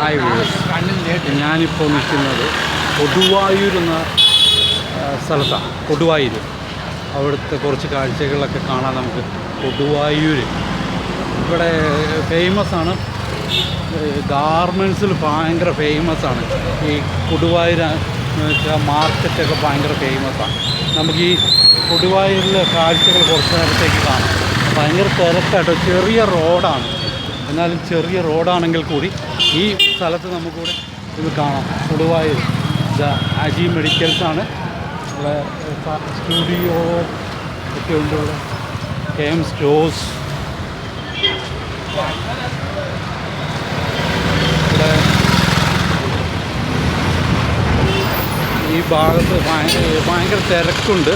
Hi views ഞാനിപ്പോൾ നിൽക്കുന്നത് കൊടുവായൂർ എന്ന സ്ഥലത്താണ് കൊടുവായൂർ അവിടുത്തെ കുറച്ച് കാഴ്ചകളൊക്കെ കാണാൻ നമുക്ക്. കൊടുവായൂർ ഇവിടെ ഫേമസ് ആണ്. ഗാർമെൻസിൽ ഭയങ്കര ഫേമസ് ആണ്. ഈ കൊടുവായൂർ മാർക്കറ്റൊക്കെ ഭയങ്കര ഫേമസ് ആണ്. നമുക്ക് ഈ കൊടുവായൂരിലെ കാഴ്ചകൾ കുറച്ച് നേരത്തേക്ക് കാണാം. ഭയങ്കര തിരക്കാട്ടോ. ചെറിയ റോഡാണ് എന്നാലും ചെറിയ റോഡാണെങ്കിൽ കൂടി ഈ സ്ഥലത്ത് നമുക്കിവിടെ ഇത് കാണാം. ദ അജി മെഡിക്കൽസ് ആണ്. ഇവിടെ സ്റ്റുഡിയോ ഒക്കെ ഉണ്ട് ഇവിടെ. കെ എം സ്റ്റോസ് ഇവിടെ ഈ ഭാഗത്ത് ഭയങ്കര തിരക്കുണ്ട്.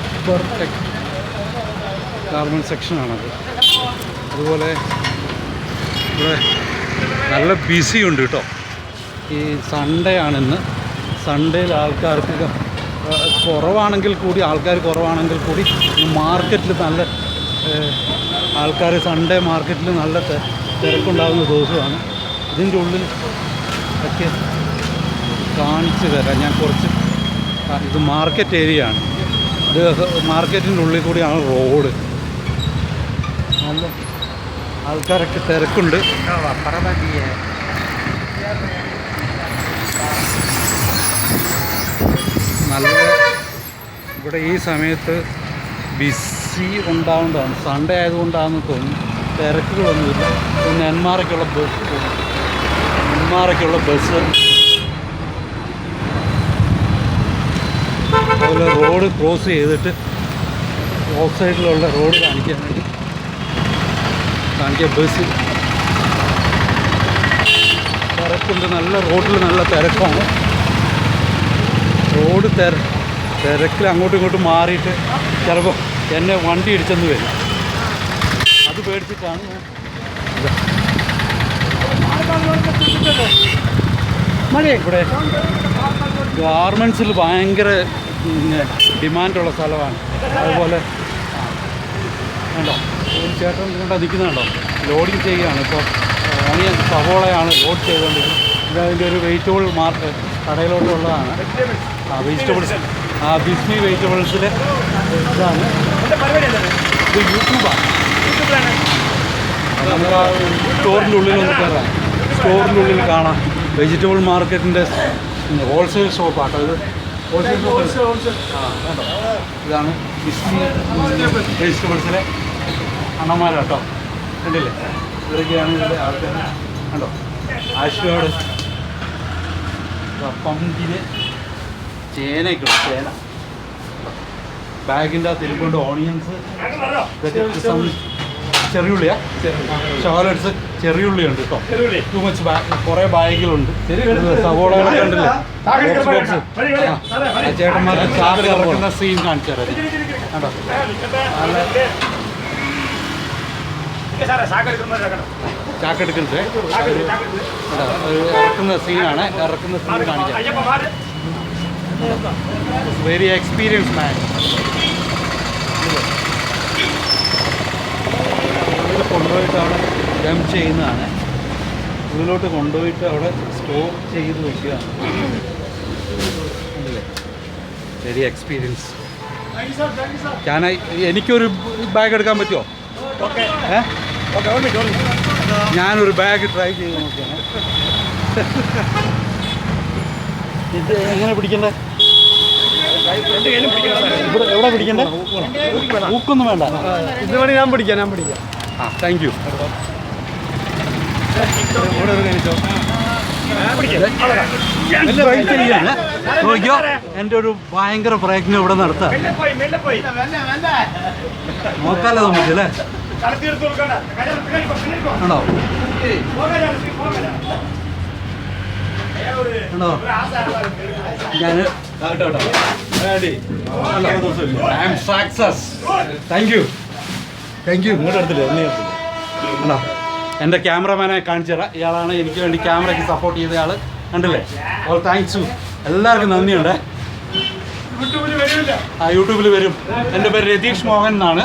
അക്ബർ ടെക് ഗാർമെന്റ് സെക്ഷനാണത് അതുപോലെ ഇവിടെ നല്ല ബിസി ഉണ്ട് കേട്ടോ. ഈ സൺഡേ ആണിന്ന്. സൺഡേയിൽ ആൾക്കാർക്ക് കുറവാണെങ്കിൽ കൂടി ആൾക്കാർ കുറവാണെങ്കിൽ കൂടി മാർക്കറ്റിൽ നല്ല ആൾക്കാർ സൺഡേ മാർക്കറ്റിൽ നല്ല തിരക്കുണ്ടാകുന്ന ദിവസമാണ്. ഇതിന്റെ ഉള്ളിൽ ഒക്കെ കാണിച്ചു തരാം. ഞാൻ കുറച്ച് ഇത് മാർക്കറ്റ് ഏരിയ ആണ്. ഇത് മാർക്കറ്റിന്റെ ഉള്ളിൽ കൂടിയാണ് റോഡ്. നല്ല ആൾക്കാരൊക്കെ തിരക്കുണ്ട്. നല്ല ഇവിടെ ഈ സമയത്ത് ബിസി ഉണ്ടാവേണ്ടതാണ് സൺഡേ ആയതുകൊണ്ടാണെന്ന് തോന്നുന്നു. തിരക്കുകളൊന്നുമില്ല പിന്നെ നെന്മാറയ്ക്കുള്ള ബസ് നെന്മാറയ്ക്കുള്ള ബസ് അതുപോലെ റോഡ് ക്രോസ് ചെയ്തിട്ട് ഓഫ് സൈഡിലുള്ള റോഡ് കാണിക്കാൻ വേണ്ടി കാണിക്കാൻ ബസ്. തിരക്കുണ്ട് നല്ല റോഡിൽ നല്ല തിരക്കാണ്. റോഡ് തിര തിരക്കിൽ അങ്ങോട്ടും ഇങ്ങോട്ടും മാറിയിട്ട് ചിലപ്പോൾ എന്നെ വണ്ടി ഇടിച്ചെന്ന് വരും. അത് പേടിച്ചിട്ടാണ് ഇവിടെ ഗാർമെൻസിൽ ഭയങ്കര ഡിമാൻഡുള്ള സ്ഥലമാണ്. അതുപോലെ ഒരു ചേട്ടൻ കണ്ടോ നിൽക്കുന്നുണ്ടോ? ലോഡിങ് ചെയ്യുകയാണ്. ഇപ്പോൾ ഓണിയൻ സവോളയാണ് ലോഡ് ചെയ്തുകൊണ്ടിരിക്കുന്നത്. അതിന്റെ ഒരു വെജിറ്റബിൾ മാർക്ക് കടയിലോട്ടുള്ളതാണ്. ആ വെജിറ്റബിൾസ് ആ ബിസ്മി വെജിറ്റബിൾസിലെ ഇതാണ്. ഇത് യൂട്യൂബാണ് നമുക്ക് ആ സ്റ്റോറിന്റെ ഉള്ളിൽ ഒന്ന് കയറാം. സ്റ്റോറിന്റെ ഉള്ളിൽ കാണാം. വെജിറ്റബിൾ മാർക്കറ്റിന്റെ ഹോൾസെയിൽ ഷോപ്പാട്ടോ ഇത്. ഹോൾസെയിൽ ഷോപ്പ് ആ ഇതാണ് ബിസ്മി വെജിറ്റബിൾസിലെ അണ്ണന്മാരാട്ടോ കണ്ടില്ലേ ഇവരൊക്കെയാണ് ഇവിടെ ആൾക്കാർ കണ്ടോ ആശുവാട് പമ്പിന് ചേനയൊക്കെ ഉണ്ട് ചേന ബാഗിന്റെ അകത്ത് ഇരിക്കൊണ്ട് ഓണിയൻസ് ചെറിയുള്ളിയാ ഷോലറ്റ്സ് ചെറിയുള്ളിയുണ്ട് കേട്ടോ ടു മച്ച് കുറേ ബാഗുകളുണ്ട് സവോളകളൊക്കെ ഉണ്ടല്ലോ ചേട്ടന്മാരുടെ ചാർജ് ഇറക്കുന്ന സീൻ കാണിച്ചു തരാം കേട്ടോ നല്ല ചാക്കെടുക്കുന്നത് ഇറക്കുന്ന സീനാണ് ഇറക്കുന്ന സീൻ കാണിക്കാം. വെരി എക്സ്പീരിയൻസ് മാൻ കൊണ്ടുപോയിട്ട് അവിടെ ഡം ചെയ്യുന്നതാണ്. ഉള്ളിലോട്ട് കൊണ്ടുപോയിട്ട് അവിടെ സ്റ്റോർ ചെയ്ത് വയ്ക്കുകയാണ് വെരി എക്സ്പീരിയൻസ് ഞാൻ എനിക്കൊരു ബാഗ് എടുക്കാൻ പറ്റുമോ? ഏ? ഞാനൊരു ബാഗ് ട്രൈ ചെയ്ത് നോക്കിയാണ്. ഇത് എങ്ങനെ പിടിക്കണ്ടേ? എവിടെ പിടിക്കണ്ടേ? ഊക്കൊന്നും വേണ്ട. ഇത് വേണേ ഞാൻ പിടിക്കാം ഞാൻ പിടിക്കാം. ആ താങ്ക് യു നോക്കിയോ? എന്റെ ഒരു ഭയങ്കര പ്രയത്നം ഇവിടെ നടത്താം നോക്കാലോ നമുക്ക് അല്ലേ? ആണോ? ആണോ? ഞാൻ I am success thank you thank you ഇങ്ങോട്ട് എടുത്തില്ലേ എന്നെ ആണോ? എന്റെ ക്യാമറമാനെ കാണിച്ചു തരാം. ഇയാളാണ് എനിക്ക് വേണ്ടി ക്യാമറയ്ക്ക് സപ്പോർട്ട് ചെയ്ത ആൾ കണ്ടില്ലേ? ഓൾ താങ്ക്സ് എല്ലാവർക്കും നന്ദിയുണ്ട്. ആ യൂട്യൂബിൽ വരും. എന്റെ പേര് രതീഷ് മോഹൻ എന്നാണ്.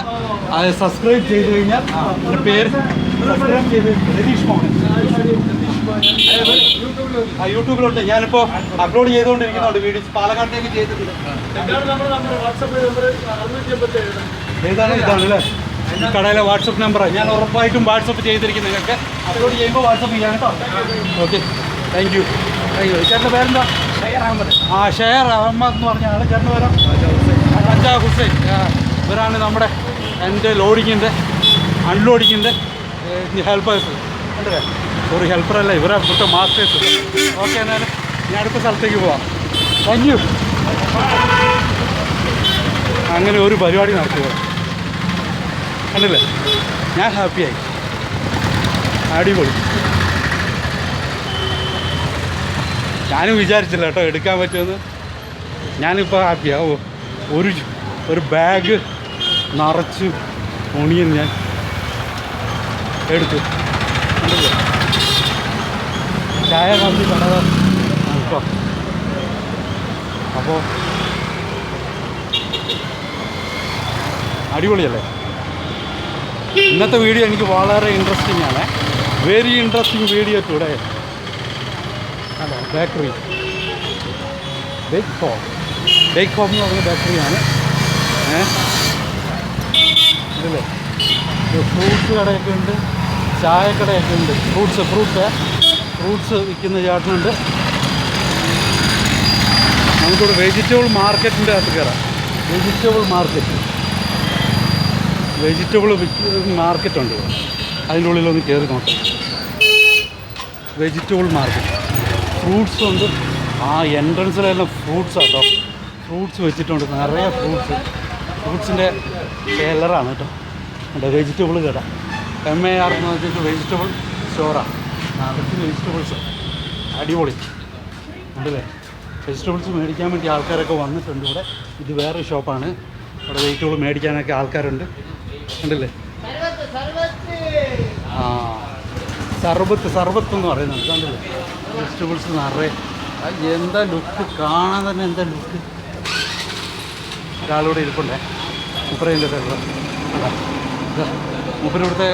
അത് സബ്സ്ക്രൈബ് ചെയ്ത് കഴിഞ്ഞാൽ എന്റെ പേര് സബ്സ്ക്രൈബ് ചെയ്ത് രതീഷ് മോഹൻ. ആ യൂട്യൂബിലുണ്ട്. ഞാനിപ്പോൾ അപ്ലോഡ് ചെയ്തുകൊണ്ടിരിക്കുന്നുണ്ട്. വീഡിയോസ് പാലക്കാട്ടേക്ക് ചെയ്തിട്ടുണ്ട്. ഏതാണ്? ഇതാണ് അല്ലേ? കടയിലെ വാട്സപ്പ് നമ്പറാണ് ഞാൻ ഉറപ്പായിട്ടും വാട്സപ്പ് ചെയ്തിരിക്കും നിങ്ങൾക്ക് അപ്ലോഡ് ചെയ്യുമ്പോൾ വാട്സപ്പ് ചെയ്യാം കേട്ടോ. Okay thank you thank you ചേട്ടന്റെ പേരെന്താ? ഷെയർ അഹമ്മദ്. ആ ഷെയർ അഹമ്മദ് എന്ന് പറഞ്ഞ ആൾ ചേട്ടന്റെ പേരോ? അഞ്ചാ ഹുസൈൻ. ഇവരാണ് നമ്മുടെ എന്റെ ലോഡിങ്ങിന്റെ അൺലോഡിങ്ങിന്റെ ഹെൽപ്പേഴ്സ് കണ്ടേ സോറി ഹെൽപ്പറല്ല ഇവരെ ഇവിടുത്തെ മാസ്റ്റേഴ്സ് ഓക്കെ എന്നാലും ഞാൻ അടുത്ത സ്ഥലത്തേക്ക് പോവാം. താങ്ക് യു അങ്ങനെ ഒരു പരിപാടി നടത്തുക കണ്ടില്ലേ? ഞാൻ ഹാപ്പിയായി അടിപൊളി. ഞാനും വിചാരിച്ചില്ല കേട്ടോ എടുക്കാൻ പറ്റുമെന്ന്. ഞാനിപ്പോൾ ഹാപ്പിയാ ഓ ഒരു ഒരു ബാഗ് നിറച്ച് ഒണിയൻ ഞാൻ എടുത്തു. ചായ കമ്പി കടക ഇപ്പോൾ അപ്പോൾ അടിപൊളിയല്ലേ? ഇന്നത്തെ വീഡിയോ എനിക്ക് വളരെ ഇൻട്രസ്റ്റിംഗ് ആണ്. Very interesting video today bakery bake home bake home എന്ന് പറഞ്ഞ ബേക്കറിയാണ് ഏ? ഇതില്ലേ? ഫ്രൂട്ട്സ് കടയൊക്കെ ഉണ്ട്. ചായക്കടയൊക്കെ ഉണ്ട്. ഫ്രൂട്ട്സ് ഫ്രൂട്ട്സ് ഫ്രൂട്ട്സ് വിൽക്കുന്ന ചേട്ടനുണ്ട്. നമുക്കിവിടെ വെജിറ്റബിൾ മാർക്കറ്റിന്റെ അകത്ത് കയറാം. വെജിറ്റബിൾ മാർക്കറ്റ് വെജിറ്റബിൾ മാർക്കറ്റ് ഉണ്ട്. ഇവിടെ. അതിന്റെ ഉള്ളിലൊന്ന് കയറി നോക്കാം. വെജിറ്റബിൾ മാർക്കറ്റ് ഫ്രൂട്ട്സ് ഉണ്ട്. ആ എൻട്രൻസിലെല്ലാം ഫ്രൂട്ട്സ് കേട്ടോ ഫ്രൂട്ട്സ് വെച്ചിട്ടുണ്ട്. നിറയെ ഫ്രൂട്ട്സ് ഫ്രൂട്ട്സിന്റെ സെല്ലറാണ് കേട്ടോ എന്റെ വെജിറ്റബിൾ കട. എം എ ആർ എന്ന് വെച്ചിട്ട് വെജിറ്റബിൾ സ്റ്റോറാണ് നിറച്ച് വെജിറ്റബിൾസ് അടിപൊളി. ഉണ്ടല്ലേ? വെജിറ്റബിൾസ് മേടിക്കാൻ വേണ്ടി ആൾക്കാരൊക്കെ വന്നിട്ടുണ്ട് ഇവിടെ. ഇത് വേറെ ഷോപ്പാണ്. ഇവിടെ വെജിറ്റബിൾ മേടിക്കാനൊക്കെ ആൾക്കാരുണ്ട്. ഉണ്ടല്ലേ ആ. സർബത്ത് സർബത്ത് എന്ന് പറയുന്നത് കണ്ടില്ലേ? വെജിറ്റബിൾസ് നിറയെ. എന്താ ലുക്ക് കാണാൻ തന്നെ എന്താ ലുക്ക് ഒരാളിവിടെ ഇരിപ്പുണ്ടേ. ഇപ്പറേന്റെ മുപ്പര് ഇവിടുത്തെ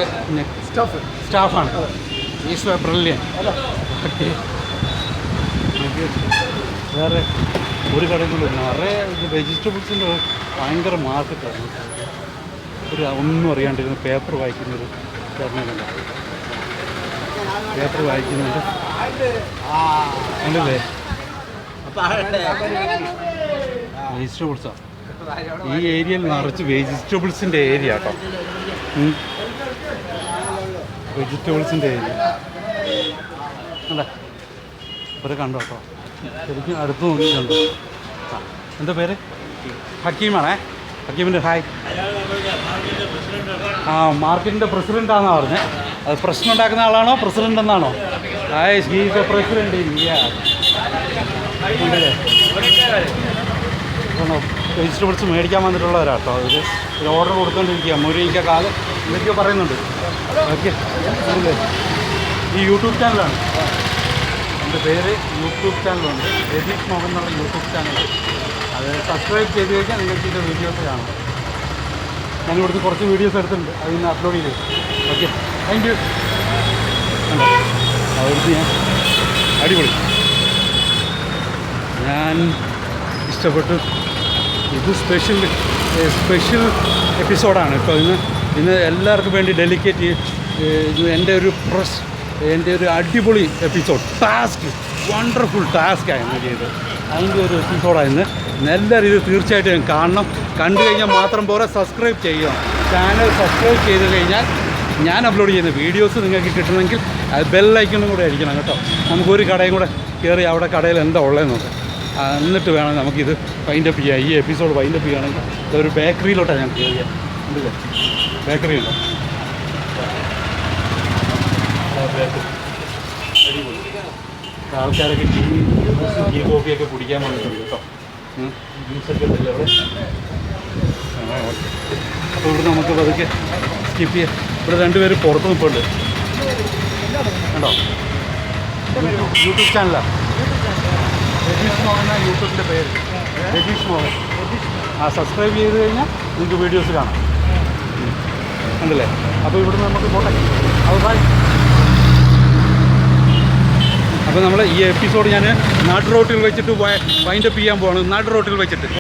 സ്റ്റാഫ് സ്റ്റാഫാണ്. ഈസ് ബ്രില്യൻ വേറെ ഒരു കടയിലുള്ള നിറയെ വെജിറ്റബിൾസിന്റെ ഭയങ്കര മാർക്കറ്റാണ് ഒരു ഒന്നും അറിയാണ്ടിരുന്ന പേപ്പർ വായിക്കുന്നൊരു ചേട്ടനെ പേപ്പർ വായിക്കുന്നുണ്ട്. കണ്ടില്ലേ വെജിറ്റബിൾസാണ് ഈ ഏരിയയിൽ നിറച്ച് വെജിറ്റബിൾസിന്റെ ഏരിയ കേട്ടോ വെജിറ്റബിൾസിന്റെ ഏരിയ അല്ലേ ഇവരെ കണ്ടോ കേട്ടോ ശരിക്കും അടുത്ത് നോക്കി കണ്ടു? എന്താ പേര്? ഹക്കീമാണേ. ഹക്കീമിന്റെ ഹായ്. ആ മാർക്കറ്റിന്റെ പ്രസിഡന്റ് ആണെന്നാണ് പറഞ്ഞത് അത് പ്രശ്നം ഉണ്ടാക്കുന്ന ആളാണോ പ്രസിഡന്റ് എന്നാണോ hi he's a president India vegetables മേടിക്കാൻ വന്നിട്ടുള്ളവരാട്ടോ. അവർ ഒരു ഓർഡർ കൊടുത്തുകൊണ്ടിരിക്കുക മുരിക്ക കാൽ ഇതൊക്കെ പറയുന്നുണ്ട്. ഓക്കെ ഈ യൂട്യൂബ് ചാനലാണ് എന്റെ പേര് യൂട്യൂബ് ചാനലുണ്ട് രതീഷ് മോഹൻ എന്നുള്ള യൂട്യൂബ് ചാനൽ അത് സബ്സ്ക്രൈബ് ചെയ്ത് കഴിഞ്ഞാൽ നിങ്ങൾക്ക് ഇതിന്റെ വീഡിയോസ് കാണാം. ഞാൻ ഇവിടുത്തെ കുറച്ച് വീഡിയോസ് എടുത്തിട്ടുണ്ട്. അതിൽ നിന്ന് അപ്ലോഡ് ചെയ്തു. ഓക്കെ താങ്ക് യു അവിടുന്ന് ഞാൻ അടിപൊളി. ഞാൻ ഇഷ്ടപ്പെട്ടു. ഇത് സ്പെഷ്യൽ സ്പെഷ്യൽ എപ്പിസോഡാണ് ഇപ്പോൾ ഇന്ന് ഇന്ന് എല്ലാവർക്കും വേണ്ടി ഡെലിക്കേറ്റ് എന്റെ ഒരു പ്രസ് എന്റെ ഒരു അടിപൊളി എപ്പിസോഡ് ടാസ്ക് വണ്ടർഫുൾ ടാസ്ക് ആയിരുന്നു ചെയ്തത് അതിന്റെ ഒരു എപ്പിസോഡാണ് ഇന്ന് രീതിയിൽ തീർച്ചയായിട്ടും കാണണം. കണ്ടു കഴിഞ്ഞാൽ മാത്രം പോരാ സബ്സ്ക്രൈബ് ചെയ്യണം. ചാനൽ സബ്സ്ക്രൈബ് ചെയ്ത് കഴിഞ്ഞാൽ ഞാൻ അപ്ലോഡ് ചെയ്യുന്ന വീഡിയോസ് നിങ്ങൾക്ക് കിട്ടണമെങ്കിൽ അത് ബെല്ലൈക്കണും കൂടെ അടിക്കണം കേട്ടോ. നമുക്കൊരു കടയും കൂടെ കയറി അവിടെ കടയിൽ എന്താ ഉള്ളതെന്ന് നോക്കാം. എന്നിട്ട് വേണം നമുക്കിത് വൈൻഡപ്പ് ചെയ്യാം. ഈ എപ്പിസോഡ് വൈൻഡപ്പ് ചെയ്യുകയാണെങ്കിൽ ഇതൊരു ബേക്കറിയിലോട്ടാണ് ഞാൻ കയറിയത് ഉണ്ടല്ലേ ബേക്കറി ഉണ്ടോ. ആൾക്കാരൊക്കെ ടീ ടീ കോഫിയൊക്കെ കുടിക്കാൻ വന്നിട്ടുണ്ട് കേട്ടോ. ജ്യൂസൊക്കെ. അപ്പോൾ ഇവിടെ നമുക്ക് പതുക്കെ സ്കിപ്പ് ചെയ്യാം. ഇവിടെ രണ്ടുപേര് പുറത്ത് നിൽപ്പുണ്ട് യൂട്യൂബ് ചാനലാണ് രതീഷ് മോഹൻ എന്നാണ് യൂട്യൂബിന്റെ പേര്. രതീഷ് മോഹൻ. ആ സബ്സ്ക്രൈബ് ചെയ്ത് കഴിഞ്ഞാൽ നിങ്ങൾക്ക് വീഡിയോസ് കാണാം. ഉണ്ടല്ലേ അപ്പോൾ ഇവിടുന്ന് നമുക്ക് പോട്ടെ. അത് ബൈ അപ്പോൾ നമ്മൾ ഈ എപ്പിസോഡ് ഞാൻ നാട്ടു റോട്ടിൽ വെച്ചിട്ട് വൈൻഡപ്പ് ചെയ്യാൻ പോവാണ്. നാട്ടു റോട്ടിൽ വെച്ചിട്ട്.